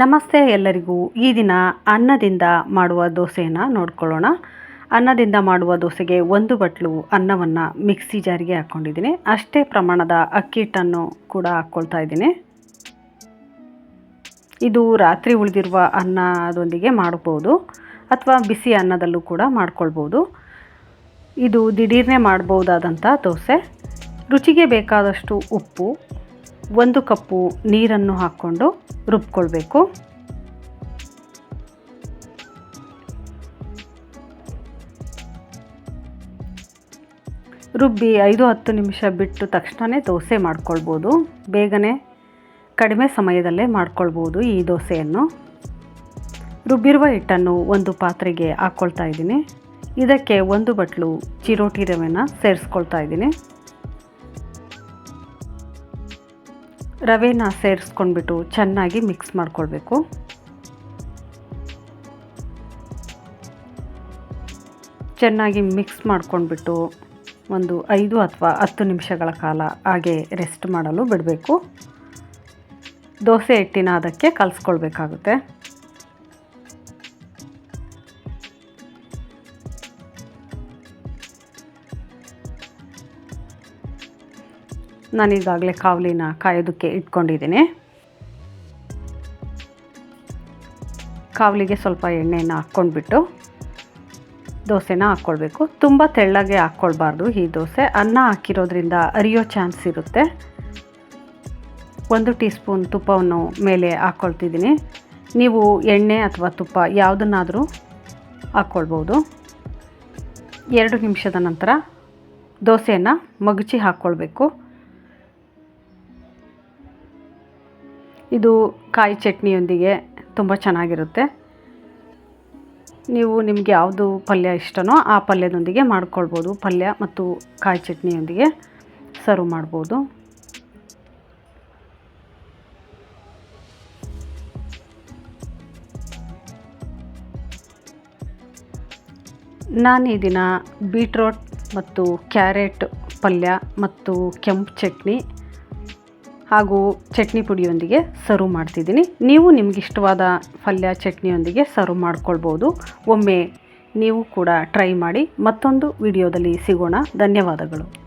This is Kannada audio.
ನಮಸ್ತೆ ಎಲ್ಲರಿಗೂ. ಈ ದಿನ ಅನ್ನದಿಂದ ಮಾಡುವ ದೋಸೆಯನ್ನು ನೋಡ್ಕೊಳ್ಳೋಣ. ಅನ್ನದಿಂದ ಮಾಡುವ ದೋಸೆಗೆ ಒಂದು ಬಟ್ಲು ಅನ್ನವನ್ನು ಮಿಕ್ಸಿ ಜಾರಿಗೆ ಹಾಕ್ಕೊಂಡಿದ್ದೀನಿ. ಅಷ್ಟೇ ಪ್ರಮಾಣದ ಅಕ್ಕಿ ಹಿಟ್ಟನ್ನು ಕೂಡ ಹಾಕ್ಕೊಳ್ತಾ ಇದ್ದೀನಿ. ಇದು ರಾತ್ರಿ ಉಳಿದಿರುವ ಅನ್ನದೊಂದಿಗೆ ಮಾಡ್ಬೋದು. ಅಥವಾ ಬಿಸಿ ಅನ್ನದಲ್ಲೂ ಕೂಡ ಮಾಡ್ಕೊಳ್ಬೋದು. ಇದು ದಿಢೀರ್ನೇ ಮಾಡ್ಬೋದಾದಂಥ ದೋಸೆ. ರುಚಿಗೆ ಬೇಕಾದಷ್ಟು ಉಪ್ಪು ಒಂದು ಕಪ್ಪು ನೀರನ್ನು ಹಾಕ್ಕೊಂಡು ರುಬ್ಕೊಳ್ಬೇಕು. ರುಬ್ಬಿ ಐದು ಹತ್ತು ನಿಮಿಷ ಬಿಟ್ಟು ತಕ್ಷಣವೇ ದೋಸೆ ಮಾಡ್ಕೊಳ್ಬೋದು. ಬೇಗನೆ ಕಡಿಮೆ ಸಮಯದಲ್ಲೇ ಮಾಡ್ಕೊಳ್ಬೋದು ಈ ದೋಸೆಯನ್ನು. ರುಬ್ಬಿರುವ ಹಿಟ್ಟನ್ನು ಒಂದು ಪಾತ್ರೆಗೆ ಹಾಕ್ಕೊಳ್ತಾ ಇದ್ದೀನಿ. ಇದಕ್ಕೆ ಒಂದು ಬಟ್ಲು ಚಿರೋಟಿ ರವೆನ ಸೇರಿಸ್ಕೊಳ್ತಾ ಇದ್ದೀನಿ. ರವೆನ ಸೇರಿಸ್ಕೊಂಡ್ಬಿಟ್ಟು ಚೆನ್ನಾಗಿ ಮಿಕ್ಸ್ ಮಾಡ್ಕೊಳ್ಬೇಕು. ಚೆನ್ನಾಗಿ ಮಿಕ್ಸ್ ಮಾಡ್ಕೊಂಡ್ಬಿಟ್ಟು ಒಂದು ಐದು ಅಥವಾ ಹತ್ತು ನಿಮಿಷಗಳ ಕಾಲ ಹಾಗೆ ರೆಸ್ಟ್ ಮಾಡಲು ಬಿಡಬೇಕು. ದೋಸೆ ಹಿಟ್ಟಿನ ಅದಕ್ಕೆ ಕಲಿಸ್ಕೊಳ್ಬೇಕಾಗುತ್ತೆ. ನಾನೀಗಾಗಲೇ ಕಾವಲಿನ ಕಾಯೋದಕ್ಕೆ ಇಟ್ಕೊಂಡಿದ್ದೀನಿ. ಕಾವಲಿಗೆ ಸ್ವಲ್ಪ ಎಣ್ಣೆಯನ್ನು ಹಾಕ್ಕೊಂಡ್ಬಿಟ್ಟು ದೋಸೆನ ಹಾಕ್ಕೊಳ್ಬೇಕು. ತುಂಬ ತೆಳ್ಳಗೆ ಹಾಕ್ಕೊಳ್ಬಾರ್ದು ಈ ದೋಸೆ. ಅನ್ನ ಹಾಕಿರೋದ್ರಿಂದ ಅರಿಯೋ ಚಾನ್ಸ್ ಇರುತ್ತೆ. ಒಂದು ಟೀ ಸ್ಪೂನ್ ತುಪ್ಪವನ್ನು ಮೇಲೆ ಹಾಕ್ಕೊಳ್ತಿದ್ದೀನಿ. ನೀವು ಎಣ್ಣೆ ಅಥವಾ ತುಪ್ಪ ಯಾವುದನ್ನಾದರೂ ಹಾಕ್ಕೊಳ್ಬೋದು. ಎರಡು ನಿಮಿಷದ ನಂತರ ದೋಸೆಯನ್ನು ಮಗುಚಿ ಹಾಕ್ಕೊಳ್ಬೇಕು. ಇದು ಕಾಯಿ ಚಟ್ನಿಯೊಂದಿಗೆ ತುಂಬ ಚೆನ್ನಾಗಿರುತ್ತೆ. ನೀವು ನಿಮಗೆ ಯಾವುದು ಪಲ್ಯ ಇಷ್ಟನೋ ಆ ಪಲ್ಯದೊಂದಿಗೆ ಮಾಡ್ಕೊಳ್ಬೋದು. ಪಲ್ಯ ಮತ್ತು ಕಾಯಿ ಚಟ್ನಿಯೊಂದಿಗೆ ಸರ್ವ್ ಮಾಡ್ಬೋದು. ನಾನು ಈ ದಿನ ಬೀಟ್ರೋಟ್ ಮತ್ತು ಕ್ಯಾರೆಟ್ ಪಲ್ಯ ಮತ್ತು ಕೆಂಪು ಚಟ್ನಿ ಹಾಗೂ ಚಟ್ನಿ ಪುಡಿಯೊಂದಿಗೆ ಸರ್ವ್ ಮಾಡ್ತಿದ್ದೀನಿ. ನೀವು ನಿಮಗಿಷ್ಟವಾದ ಪಲ್ಯ, ಚಟ್ನಿಯೊಂದಿಗೆ ಸರ್ವ್ ಮಾಡ್ಕೊಳ್ಬೋದು. ಒಮ್ಮೆ ನೀವು ಕೂಡ ಟ್ರೈ ಮಾಡಿ ಮತ್ತೊಂದು ವಿಡಿಯೋದಲ್ಲಿ ಸಿಗೋಣ. ಧನ್ಯವಾದಗಳು.